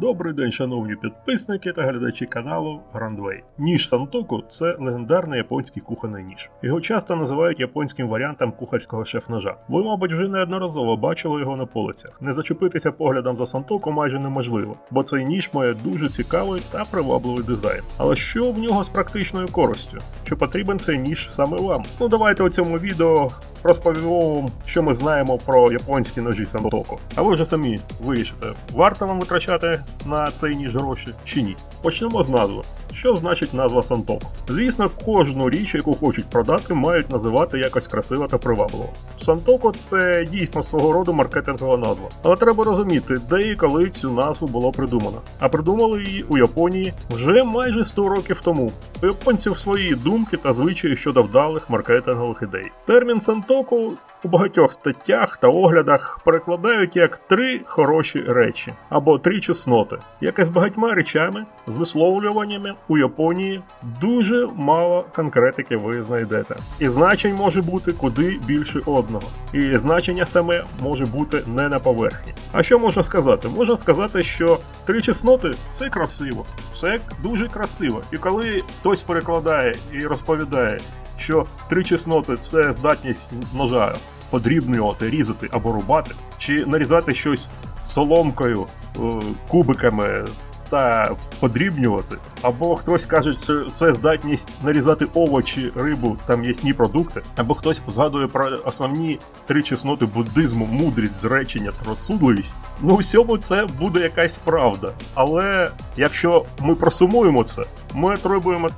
Добрий день, шановні підписники та глядачі каналу Грандвей. Ніж Сантоку це легендарний японський кухонний ніж. Його часто називають японським варіантом кухарського шеф-ножа. Ви, мабуть, вже неодноразово бачили його на полицях. Не зачепитися поглядом за Сантоку майже неможливо, бо цей ніж має дуже цікавий та привабливий дизайн. Але що в нього з практичною користю? Чи потрібен цей ніж саме вам? Ну давайте у цьому відео розповімо вам, що ми знаємо про японські ножі Сантоку. А ви вже самі вирішите, варто вам витрачати на цей ніж гроші чи ні. Почнемо з назви. Що значить назва Сантоку? Звісно, кожну річ, яку хочуть продати, мають називати якось красиво та привабливо. Сантоку це дійсно свого роду маркетингова назва. Але треба розуміти, де і коли цю назву було придумано. А придумали її у Японії вже майже 100 років тому. У японців свої думки та звичаї щодо вдалих маркетингових ідей. Термін Сантоку у багатьох статтях та оглядах перекладають як три хороші речі або три чесноти. Як і з багатьма речами, з висловлюваннями у Японії дуже мало конкретики ви знайдете. І значень може бути куди більше одного. І значення саме може бути не на поверхні. А що можна сказати? Можна сказати, що три чесноти це красиво, це дуже красиво. І коли хтось перекладає і розповідає, що три чесноти це здатність ножа подрібнювати, різати або рубати, чи нарізати щось соломкою, е, кубиками та подрібнювати. Або хтось каже, що це здатність нарізати овочі, рибу та м'ясні продукти, або хтось згадує про основні три чесноти буддизму, мудрість, зречення та розсудливість. Ну, у всьому це буде якась правда. Але якщо ми просумуємо це, ми отримуємо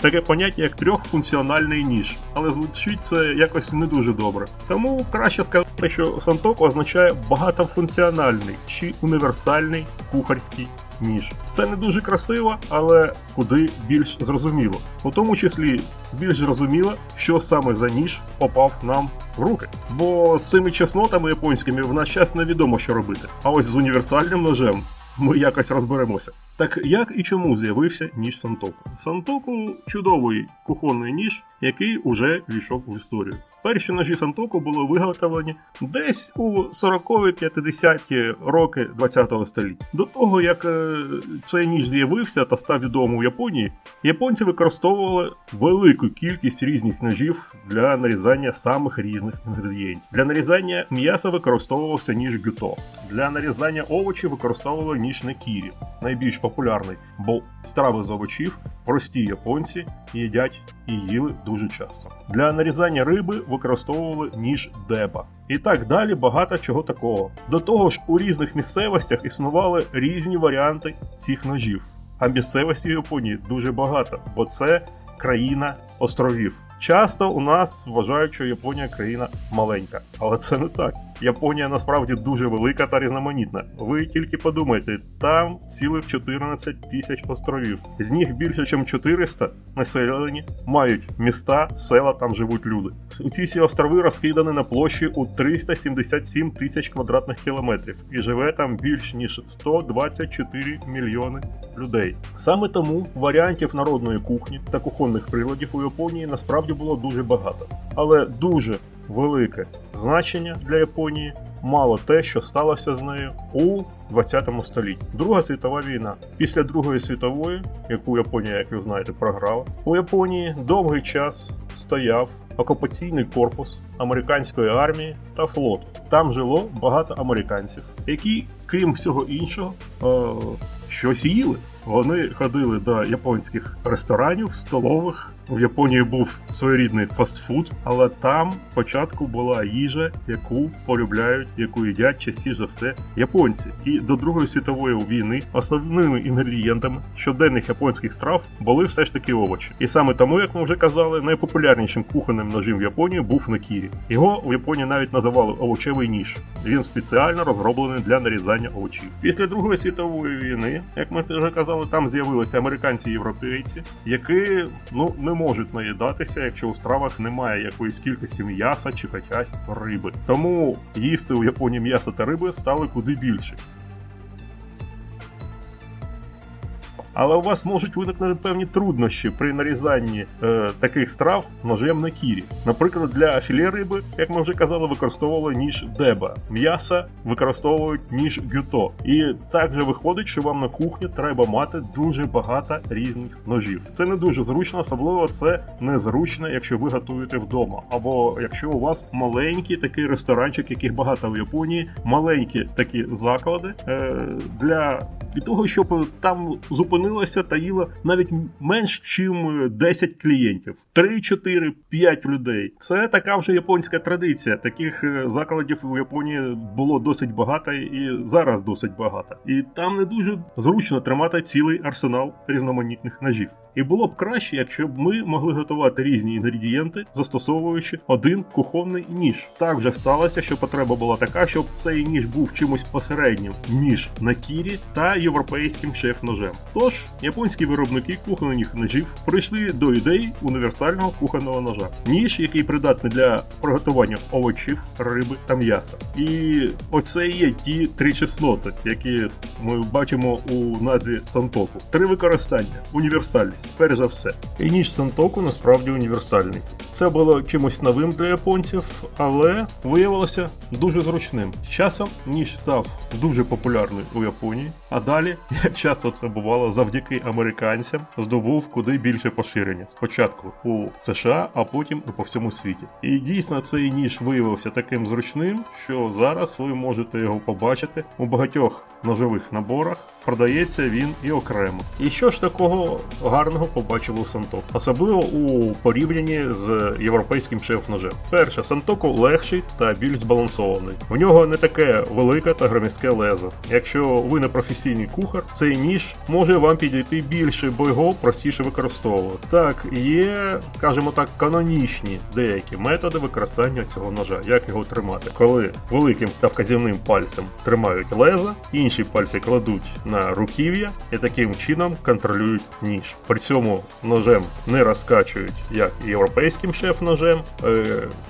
таке поняття, як трьохфункціональний ніж, але звучить це якось не дуже добре. Тому краще сказати, що Сантоку означає багатофункціональний чи універсальний кухарський ніж. Це не дуже красиво, але куди більш зрозуміло. У тому числі більш зрозуміло, що саме за ніж попав нам в руки. Бо з цими чеснотами японськими в наш час невідомо, що робити. А ось з універсальним ножем ми якось розберемося. Так як і чому з'явився ніж Сантоку? Сантоку чудовий кухонний ніж, який уже війшов в історію. Перші ножі Сантоку були виготовлені десь у 40-50-ті роки ХХ століття. До того як е, цей ніж з'явився та став відомим у Японії, японці використовували велику кількість різних ножів для нарізання самих різних інгредієнтів. Для нарізання м'яса використовувався ніж гюто. Для нарізання овочів використовували ніж некірі, найбільш популярний, бо страви з овочів прості японці їдять і їли дуже часто. Для нарізання риби використовували ніж деба. І так далі багато чого такого. До того ж, у різних місцевостях існували різні варіанти цих ножів. А місцевості Японії дуже багато, бо це країна островів. Часто у нас вважають, що Японія країна маленька, але це не так. Японія насправді дуже велика та різноманітна. Ви тільки подумайте, там цілих 14 тисяч островів. З них більше, ніж 400 населені мають міста, села, там живуть люди. Ці всі острови розкидані на площі у 377 тисяч квадратних кілометрів, і живе там більш ніж 124 мільйони людей. Саме тому варіантів народної кухні та кухонних приладів у Японії насправді було дуже багато, але дуже велике значення для Японії мало те, що сталося з нею у 20 столітті. Друга світова війна. Після Другої світової, яку Японія, як ви знаєте, програла, у Японії довгий час стояв окупаційний корпус американської армії та флоту. Там жило багато американців, які, крім всього іншого, е- щось їли. Вони ходили до японських ресторанів, столових. В Японії був своєрідний фастфуд, але там спочатку була їжа, яку полюбляють, яку їдять частіше все японці. І до Другої світової війни основними інгредієнтами щоденних японських страв були все ж таки овочі. І саме тому, як ми вже казали, найпопулярнішим кухонним ножем в Японії був накірі. Його у Японії навіть називали овочевий ніж. Він спеціально розроблений для нарізання овочів. Після Другої світової війни, як ми вже казали, там з'явилися американці і європейці, які ну не можуть наїдатися, якщо у стравах немає якоїсь кількості м'яса чи хоча риби. Тому їсти у Японії м'ясо та риби стали куди більше. Але у вас можуть виникнути певні труднощі при нарізанні е, таких страв ножем на кірі. Наприклад, для філе риби, як ми вже казали, використовували ніж деба. М'яса використовують ніж гюто. І так же виходить, що вам на кухні треба мати дуже багато різних ножів. Це не дуже зручно, особливо це незручно, якщо ви готуєте вдома, або якщо у вас маленький такий ресторанчик, яких багато в Японії, маленькі такі заклади е, для і того, щоб там зупинилося та їла навіть менш, ніж 10 клієнтів. 3, 4, 5 людей. Це така вже японська традиція. Таких е, закладів у Японії було досить багато і зараз досить багато. І там не дуже зручно тримати цілий арсенал різноманітних ножів. І було б краще, якщо б ми могли готувати різні інгредієнти, застосовуючи один кухонний ніж. Так вже сталося, що потреба була така, щоб цей ніж був чимось посереднім між накірі та європейським шеф-ножем. Тож японські виробники кухонних ножів прийшли до ідеї універсального кухонного ножа. Ніж, який придатний для приготування овочів, риби та м'яса. І оце є ті три чесноти, які ми бачимо у назві Сантоку. Три використання: універсальність, перш за все. І ніж Сантоку насправді універсальний. Це було чимось новим для японців, але виявилося дуже зручним. З часом ніж став дуже популярний у Японії, а далі, як часто це бувало, завдяки американцям здобув куди більше поширення. Спочатку у США, а потім і по всьому світі. І дійсно цей ніж виявився таким зручним, що зараз ви можете його побачити у багатьох ножових наборах. Продається він і окремо. І що ж такого гарного побачили у Сантоку? Особливо у порівнянні з європейським шеф-ножем. Перше, Сантоку легший та більш збалансований. У нього не таке велике та громістке лезо. Якщо ви не професійний кухар, цей ніж може вам підійти більше, бо його простіше використовувати. Так, є, скажімо так, канонічні деякі методи використання цього ножа, як його тримати. Коли великим та вказівним пальцем тримають лезо, інші пальці кладуть на руків'я і таким чином контролюють ніж. При цьому ножем не розкачують, як європейським шеф-ножем. Е,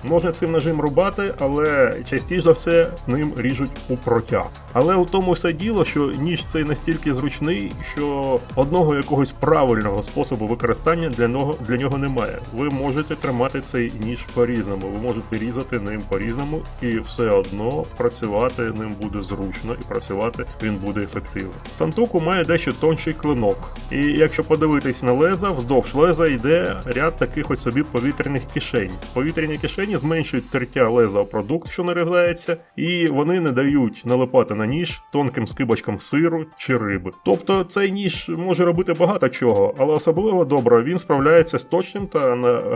можна цим ножем рубати, але частіше за все ним ріжуть у протяг. Але у тому все діло, що ніж цей настільки зручний, що одного якогось правильного способу використання для нього для нього немає. Ви можете тримати цей ніж по-різному, ви можете різати ним по-різному, і все одно працювати ним буде зручно і працювати він буде ефективно. Сантоку має дещо тонший клинок, і якщо подивитись на леза, вздовж леза йде ряд таких ось собі повітряних кишень. Повітряні кишені зменшують тертя леза у продукт, що нарізається, і вони не дають налипати на ніж тонким скибочком сиру чи риби. Тобто цей ніж може робити багато чого, але особливо добре він справляється з точним та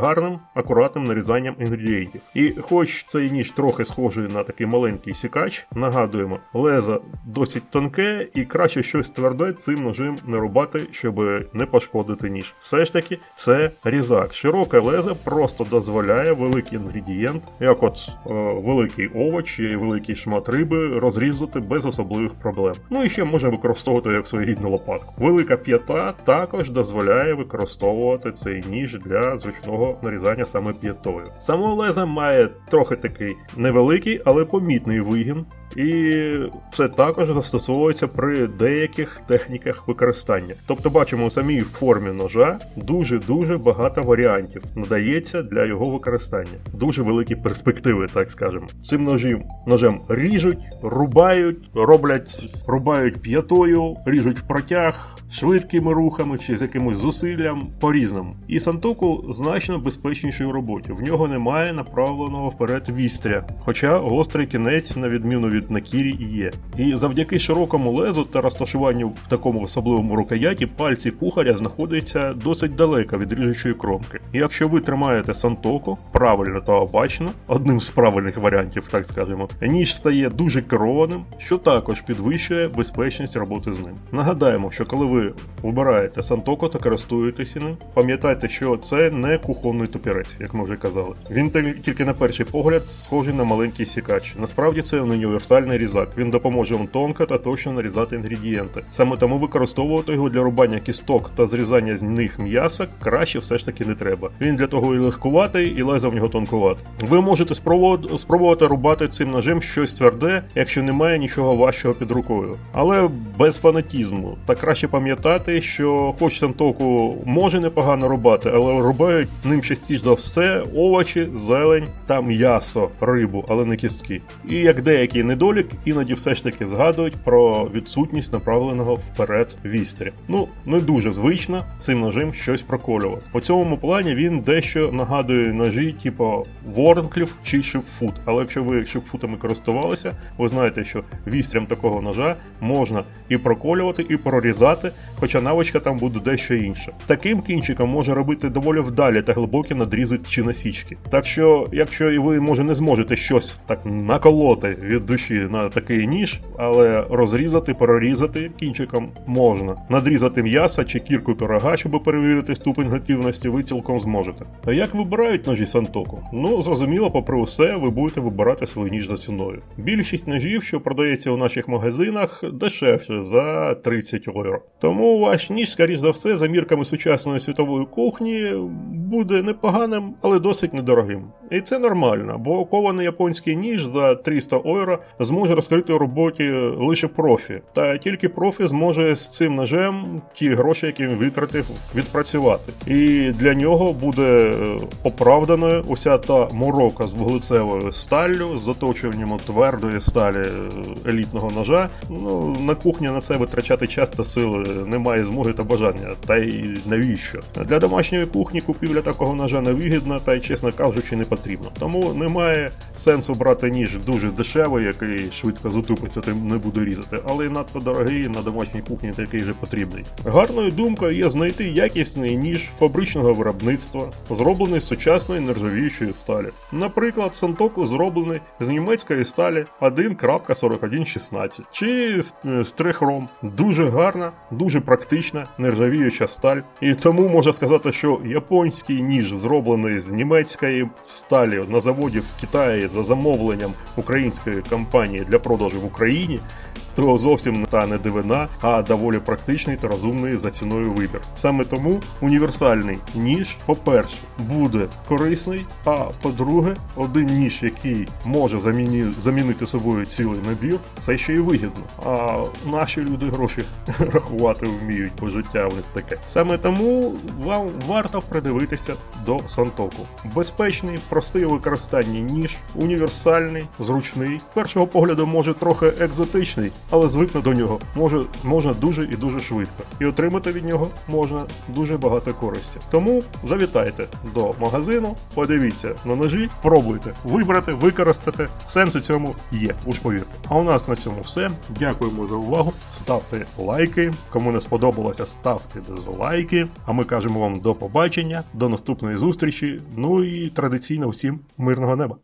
гарним, акуратним нарізанням інгредієнтів. І хоч цей ніж трохи схожий на такий маленький сікач, нагадуємо, лезо досить тонке і краще щось тверде цим ножем не рубати, щоб не пошкодити ніж. Все ж таки, це різак. Широке лезо просто дозволяє великий інгредієнт, як от е, великий овоч і великий шмат риби, розрізати без особливих проблем. Ну і ще можна використовувати як своєрідну лопатку. Велика п'ята також дозволяє використовувати цей ніж для зручного нарізання саме п'ятою. Саме лезо має трохи такий невеликий, але помітний вигін. І це також застосовується при деяких техніках використання. Тобто, бачимо у самій формі ножа дуже-дуже багато варіантів надається для його використання. Дуже великі перспективи, так скажемо. Цим ножем, ножем ріжуть, рубають, роблять, рубають п'ятою, ріжуть в протяг. Швидкими рухами чи з якимось зусиллям по-різному. І Сантоку значно безпечніший у роботі. В нього немає направленого вперед вістря, хоча гострий кінець, на відміну від накірі, є. І завдяки широкому лезу та розташуванню в такому особливому рукояті пальці кухаря знаходяться досить далеко від ріжучої кромки. І якщо ви тримаєте Сантоку правильно та обачно, одним з правильних варіантів, так скажемо, ніж стає дуже керованим, що також підвищує безпечність роботи з ним. Нагадаємо, що коли ви вибираєте Сантоку та користуєтеся ним, пам'ятайте, що це не кухонний топірець, як ми вже казали. Він тільки на перший погляд схожий на маленький сікач. Насправді це універсальний різак. Він допоможе вам тонко та точно нарізати інгредієнти. Саме тому використовувати його для рубання кісток та зрізання з них м'яса краще все ж таки не треба. Він для того і легкуватий, і лезо в нього тонкуват. Ви можете спробувати, спробувати рубати цим ножем щось тверде, якщо немає нічого важчого під рукою. Але без фанатізму. Та краще пам'ятати. Пам'ятати, що хоч сантоку може непогано рубати, але рубають ним частіше за все овочі, зелень та м'ясо, рибу, але не кістки. І як деякий недолік, іноді все ж таки згадують про відсутність направленого вперед вістря. Ну, не дуже звично цим ножем щось проколювати. У цьому плані він дещо нагадує ножі, типу Ворнклів чи Шипфут. Але якщо ви шипфутами користувалися, ви знаєте, що вістрям такого ножа можна і проколювати, і прорізати, хоча навичка там буде дещо інша. Таким кінчиком може робити доволі вдалі та глибокі надрізи чи насічки. Так що, якщо і ви може не зможете щось так наколоти від душі на такий ніж, але розрізати, прорізати кінчиком можна. Надрізати м'яса чи кірку пирога, щоб перевірити ступень готівності, ви цілком зможете. А як вибирають ножі Сантоку? Ну, зрозуміло, попри усе, ви будете вибирати свій ніж за ціною. Більшість ножів, що продається у наших магазинах, дешевше за 30 євро. Тому ваш ніж, скоріш за все, за мірками сучасної світової кухні, буде непоганим, але досить недорогим. І це нормально, бо кований японський ніж за 300 євро зможе розкрити у роботі лише профі. Та тільки профі зможе з цим ножем ті гроші, які він витратив, відпрацювати. І для нього буде е, оправданою уся та морока з вуглецевою сталлю, з заточуванням твердої сталі е, елітного ножа. Ну на кухні на це витрачати час та сили немає змоги та бажання. Та й навіщо? Для домашньої кухні купівля такого ножа невигідна та й, чесно кажучи, не потрібна. Тому немає сенсу брати ніж дуже дешевий, який швидко затупиться, тим не буде різати, але й надто дорогий на домашній кухні такий же потрібний. Гарною думкою є знайти якісний ніж фабричного виробництва, зроблений з сучасної нержавіючої сталі. Наприклад, Сантоку зроблений з німецької сталі 1.4116 чи з, е, з трихром. Дуже гарна, дуже практична нержавіюча сталь. І тому можна сказати, що японський ніж зроблений з німецької сталі на заводі в Китаї за замовленням української компанії для продажу в Україні. То зовсім та не дивина, а доволі практичний та розумний за ціною вибір. Саме тому універсальний ніж, по-перше, буде корисний. А по-друге, один ніж, який може заміні... замінити собою цілий набір, це ще й вигідно. А наші люди гроші рахувати вміють, бо життя в них таке. Саме тому вам варто придивитися до Сантоку. Безпечний, простий у використанні ніж, універсальний, зручний. Першого погляду може трохи екзотичний, але звикнути до нього може, можна дуже і дуже швидко. І отримати від нього можна дуже багато користі. Тому завітайте до магазину, подивіться на ножі, пробуйте вибрати, використати. Сенс у цьому є, уж повірте. А у нас на цьому все. Дякуємо за увагу. Ставте лайки. Кому не сподобалося, ставте дизлайки. А ми кажемо вам до побачення, до наступної зустрічі. Ну і традиційно всім мирного неба.